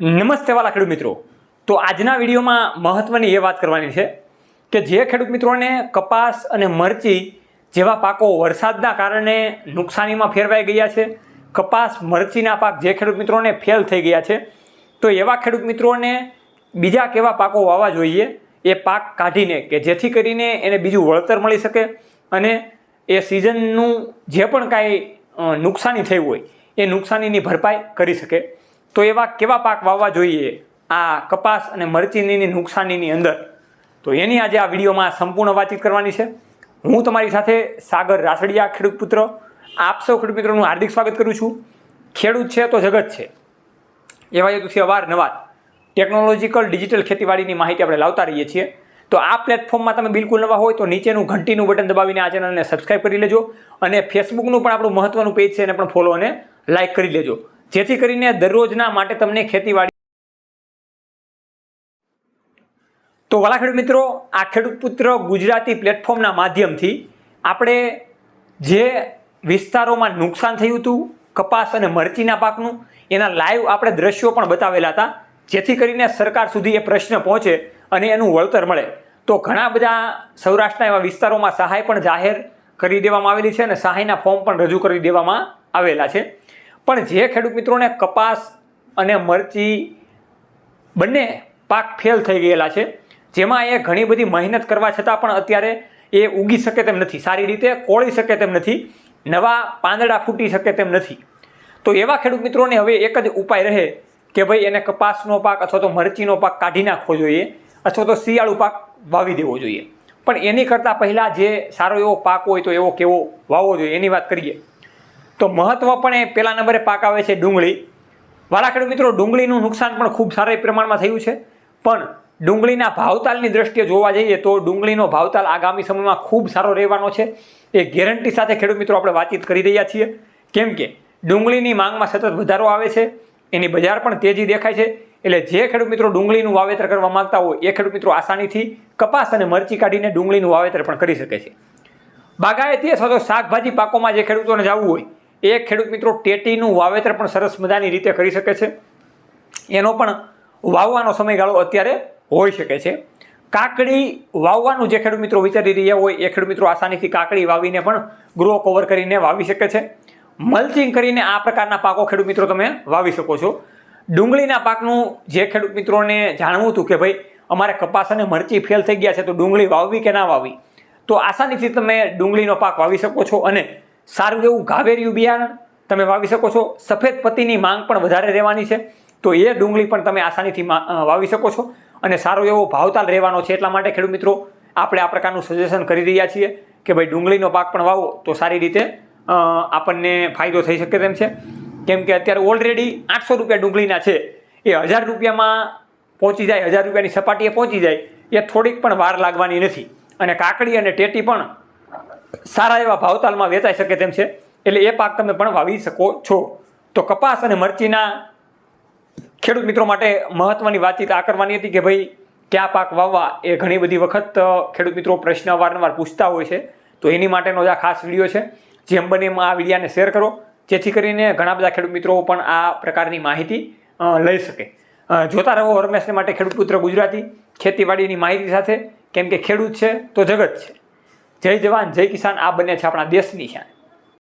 નમસ્તે વાલા ખેડૂત મિત્રો. તો આજના વિડીયોમાં મહત્ત્વની એ વાત કરવાની છે કે જે ખેડૂત મિત્રોને કપાસ અને મરચી જેવા પાકો વરસાદના કારણે નુકસાનીમાં ફેરવાઈ ગયા છે, કપાસ, મરચીના પાક જે ખેડૂત મિત્રોને ફેલ થઈ ગયા છે, તો એવા ખેડૂત મિત્રોને બીજા કેવા પાકો વાવવા જોઈએ? એ પાક કાઢીને કે જેથી કરીને એને બીજું વળતર મળી શકે અને એ સિઝનનું જે પણ કાંઈ નુકસાની થઈ હોય, એ નુકસાનીની ભરપાઈ કરી શકે. તો એવા કેવા પાક વાવવા જોઈએ? આ કપાસ અને મરચીની નુકસાનીની અંદર. તો એની આજે આ વિડીયોમાં સંપૂર્ણ વાતચીત કરવાની છે. હું તમારી સાથે સાગર રાસડિયા, ખેડૂત પુત્ર, આપ સૌ ખેડૂત મિત્રોનું હાર્દિક સ્વાગત કરું છું. ખેડૂત છે તો જગત છે. એવા હેતુથી અવારનવાર ટેકનોલોજીકલ ડિજિટલ ખેતીવાડીની માહિતી આપણે લાવતા રહીએ છીએ. તો આ પ્લેટફોર્મમાં તમે બિલકુલ નવા હોય તો નીચેનું ઘંટીનું બટન દબાવીને આ ચેનલને સબસ્ક્રાઈબ કરી લેજો અને ફેસબુકનું પણ આપણું મહત્ત્વનું પેજ છે એને પણ ફોલો અને લાઇક કરી લેજો. જેથી કરીને દરરોજના માટે તમને ખેતીવાડી તો વાલા ખેડૂત મિત્રો, આ ખેડૂત પુત્ર ગુજરાતી પ્લેટફોર્મના માધ્યમથી આપણે જે વિસ્તારોમાં નુકસાન થયું હતું, કપાસ અને મરચીના પાકનું, એના લાઈવ આપણે દ્રશ્યો પણ બતાવેલા હતા, જેથી કરીને સરકાર સુધી એ પ્રશ્ન પહોંચે અને એનું વળતર મળે. તો ઘણા બધા સૌરાષ્ટ્રના એવા વિસ્તારોમાં સહાય પણ જાહેર કરી દેવામાં આવેલી છે અને સહાયના ફોર્મ પણ રજૂ કરી દેવામાં આવેલા છે. પણ જે ખેડૂત મિત્રોને કપાસ અને મરચી બંને પાક ફેલ થઈ ગયેલા છે, જેમાં એ ઘણી બધી મહેનત કરવા છતાં પણ અત્યારે એ ઉગી શકે તેમ નથી. સારી રીતે કોળી શકે તેમ નથી, નવા પાંદડા ફૂટી શકે તેમ નથી. તો એવા ખેડૂત મિત્રોને હવે એક જ ઉપાય રહે કે ભાઈ એને કપાસનો પાક અથવા તો મરચીનો પાક કાઢી નાખવો જોઈએ અથવા તો શિયાળુ પાક વાવી દેવો જોઈએ. પણ એની કરતાં પહેલાં જે સારો એવો પાક હોય તો એવો કેવો વાવવો જોઈએ એની વાત કરીએ. તો મહત્ત્વ પણ એ પહેલા નંબરે પાક આવે છે ડુંગળી. વાળા ખેડૂત મિત્રો, ડુંગળીનું નુકસાન પણ ખૂબ સારા પ્રમાણમાં થયું છે. પણ ડુંગળીના ભાવતાલની દ્રષ્ટિએ જોવા જઈએ તો ડુંગળીનો ભાવતાલ આગામી સમયમાં ખૂબ સારો રહેવાનો છે. એ ગેરંટી સાથે ખેડૂત મિત્રો આપણે વાતચીત કરી રહ્યા છીએ. કેમ કે ડુંગળીની માંગમાં સતત વધારો આવે છે. એની બજાર પણ તેજી દેખાય છે. એટલે જે ખેડૂત મિત્રો ડુંગળીનું વાવેતર કરવા માંગતા હોય, એ ખેડૂત મિત્રો આસાનીથી કપાસ અને મરચી કાઢીને ડુંગળીનું વાવેતર પણ કરી શકે છે. બાગાયતી અથવા તો શાકભાજી પાકોમાં જે ખેડૂતોને જવું હોય એ ખેડૂત મિત્રો ટેટીનું વાવેતર પણ સરસ મજાની રીતે કરી શકે છે. એનો પણ વાવવાનો સમયગાળો અત્યારે હોઈ શકે છે. કાકડી વાવવાનું જે ખેડૂત મિત્રો વિચારી રહ્યા હોય, એ ખેડૂત મિત્રો આસાનીથી કાકડી વાવીને પણ ગ્રો કવર કરીને વાવી શકે છે. મલ્ચિંગ કરીને આ પ્રકારના પાકો ખેડૂત મિત્રો તમે વાવી શકો છો. ડુંગળીના પાકનું જે ખેડૂત મિત્રોને જાણવું હતું કે ભાઈ, અમારે કપાસ અને મરચી ફેલ થઈ ગયા છે, તો ડુંગળી વાવવી કે ના વાવવી? તો આસાનીથી તમે ડુંગળીનો પાક વાવી શકો છો અને સારું એવું ઘાવેરિયું બિયારણ તમે વાવી શકો છો. સફેદ પત્તીની માંગ પણ વધારે રહેવાની છે. તો એ ડુંગળી પણ તમે આસાનીથી વાવી શકો છો. અને સારો એવો ભાવતાલ રહેવાનો છે. એટલા માટે ખેડૂત મિત્રો, આપણે આ પ્રકારનું સજેશન કરી રહ્યા છીએ કે ભાઈ ડુંગળીનો પાક પણ વાવો તો સારી રીતે આપણને ફાયદો થઈ શકે તેમ છે. કેમ કે અત્યારે ઓલરેડી આઠસો રૂપિયા ડુંગળીના છે. એ હજાર રૂપિયામાં પહોંચી જાય, હજાર રૂપિયાની સપાટીએ પહોંચી જાય, એ થોડીક પણ વાર લાગવાની નથી. અને કાકડી અને ટેટી પણ સારા એવા ભાવતાલમાં વેચાઈ શકે તેમ છે. એટલે એ પાક તમે પણ વાવી શકો છો. તો કપાસ અને મરચીના ખેડૂત મિત્રો માટે મહત્વની વાતચીત આ કરવાની હતી કે ભાઈ, કયા પાક વાવવા? એ ઘણી બધી વખત ખેડૂત મિત્રો પ્રશ્ન વારંવાર પૂછતા હોય છે. તો એની માટેનો જ આ ખાસ વીડિયો છે. જેમ બને એમ આ વિડીયાને શેર કરો. જેથી કરીને ઘણા બધા ખેડૂત મિત્રો પણ આ પ્રકારની માહિતી લઈ શકે. જોતા રહો હરમેશને માટે ખેડૂત પુત્ર ગુજરાતી. ખેતીવાડીની માહિતી સાથે. કેમ કે ખેડૂત છે તો જગત છે. જય જવાન જય કિસાન આ બંને છે આપણા દેશની છે.